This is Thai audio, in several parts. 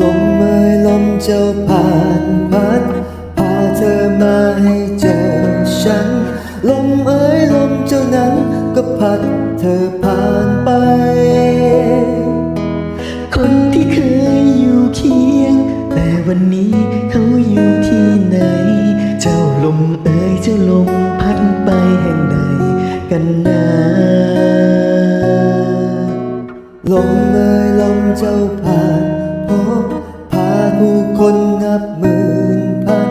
ลมเมยลมเจ้าผ่านพัดพาเธอมาให้เจอฉัน ลมเอ้ยลมเจ้านั้น ก็พัดเธอผ่านไป คนที่เคยอยู่เคียง แต่วันนี้เขาอยู่ที่ไหน เจ้าลมเอ่ยเจ้าลมพัดไปแห่งใดกันนะลมเอ่ยลมเจ้าผ่าน ผู้คนนับหมื่นพัน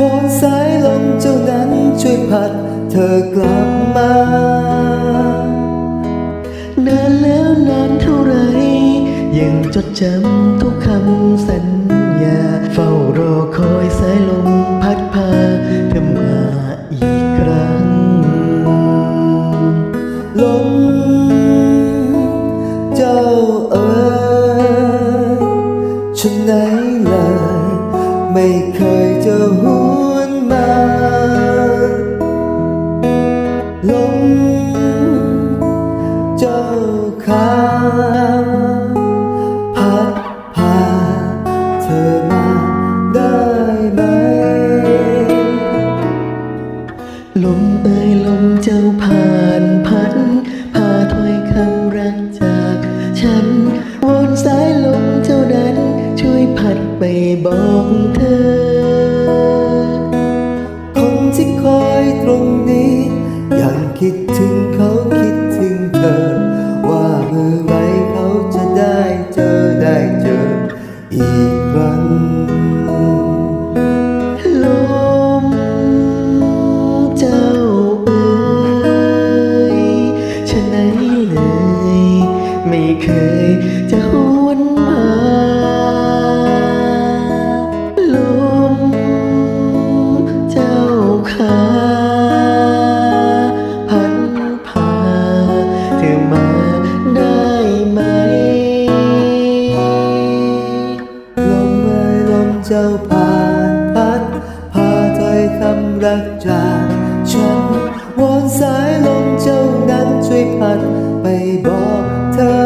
วอนสายลมเจ้านั้นช่วยพัดเธอกลับมานานแล้วนานเท่าไร ยังจดจำทุกคำสัญญา เฝ้ารอคอยสายลมพัดพาเธอมาอีกครั้ง ลมเจ้าเอ๋ยฉันไหน ไม่เคยจะห ไปบอกเธอ คนที่คอยตรงนี้ ยังคิดถึงเขาคิด เจ้าผ่านพัดพาถอยคำรักจากฉันวอนสายลมเจ้านั้นช่วยพัดไปบอกเธอ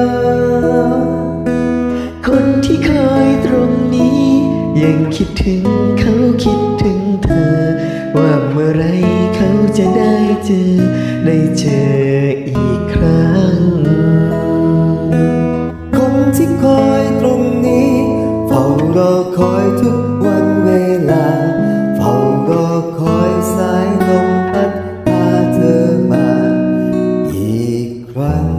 คนที่เคยตรงนี้ ยังคิดถึงเขาคิดถึงเธอ ว่าเมื่อไรเขาจะได้เจอ ได้เจออีกครั้ง คนที่คอยตรง รอคอยทุกวันเวลา เฝ้ารอคอยสายลมพัดพาเธอมา อีกครั้ง